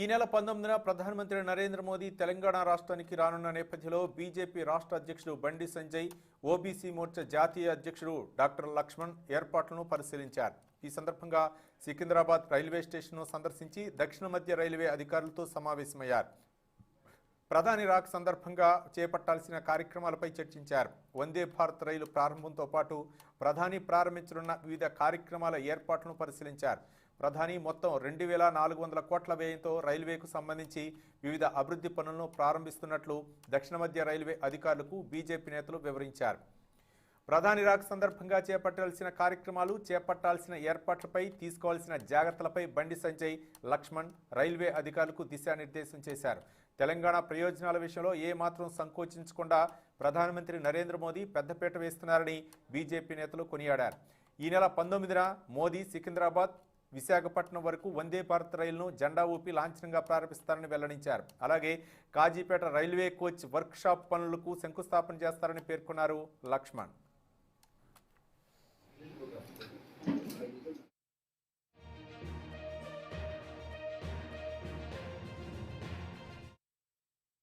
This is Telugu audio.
ఈ నెల పంతొమ్మిదిన ప్రధానమంత్రి నరేంద్ర మోదీ తెలంగాణ రాష్ట్రానికి రానున్న నేపథ్యంలో బీజేపీ రాష్ట్ర అధ్యక్షుడు బండి సంజయ్ ఓబీసీ మోర్చా జాతీయ అధ్యక్షుడు డాక్టర్ లక్ష్మణ్ ఏర్పాట్లను పరిశీలించారు. ఈ సందర్భంగా సికింద్రాబాద్ రైల్వే స్టేషన్ను సందర్శించి దక్షిణ మధ్య రైల్వే అధికారులతో సమావేశమయ్యారు. ప్రధాని రాక్ సందర్భంగా చేపట్టాల్సిన కార్యక్రమాలపై చర్చించారు. వందే భారత్ రైలు ప్రారంభంతో పాటు ప్రధాని ప్రారంభించనున్న వివిధ కార్యక్రమాల ఏర్పాట్లను పరిశీలించారు. ప్రధాని మొత్తం రెండు వేల నాలుగు వందల కోట్ల వ్యయంతో రైల్వేకు సంబంధించి వివిధ అభివృద్ధి పనులను ప్రారంభిస్తున్నట్లు దక్షిణ మధ్య రైల్వే అధికారులకు బీజేపీ నేతలు వివరించారు. ప్రధాని రాక సందర్భంగా చేపట్టాల్సిన కార్యక్రమాలు చేపట్టాల్సిన ఏర్పాట్లపై తీసుకోవాల్సిన జాగ్రత్తలపై బండి సంజయ్ లక్ష్మణ్ రైల్వే అధికారులకు దిశానిర్దేశం చేశారు. తెలంగాణ ప్రయోజనాల విషయంలో ఏమాత్రం సంకోచించకుండా ప్రధానమంత్రి నరేంద్ర మోదీ పెద్దపీట వేస్తున్నారని బీజేపీ నేతలు కొనియాడారు. ఈ నెల పంతొమ్మిదిన మోదీ సికింద్రాబాద్ విశాఖపట్నం వరకు వందే భారత్ రైలును జెండా ఊపి లాంఛనంగా ప్రారంభిస్తారని వెల్లడించారు. అలాగే కాజీపేట రైల్వే కోచ్ వర్క్షాప్ పనులకు శంకుస్థాపన చేస్తారని పేర్కొన్నారు లక్ష్మణ్.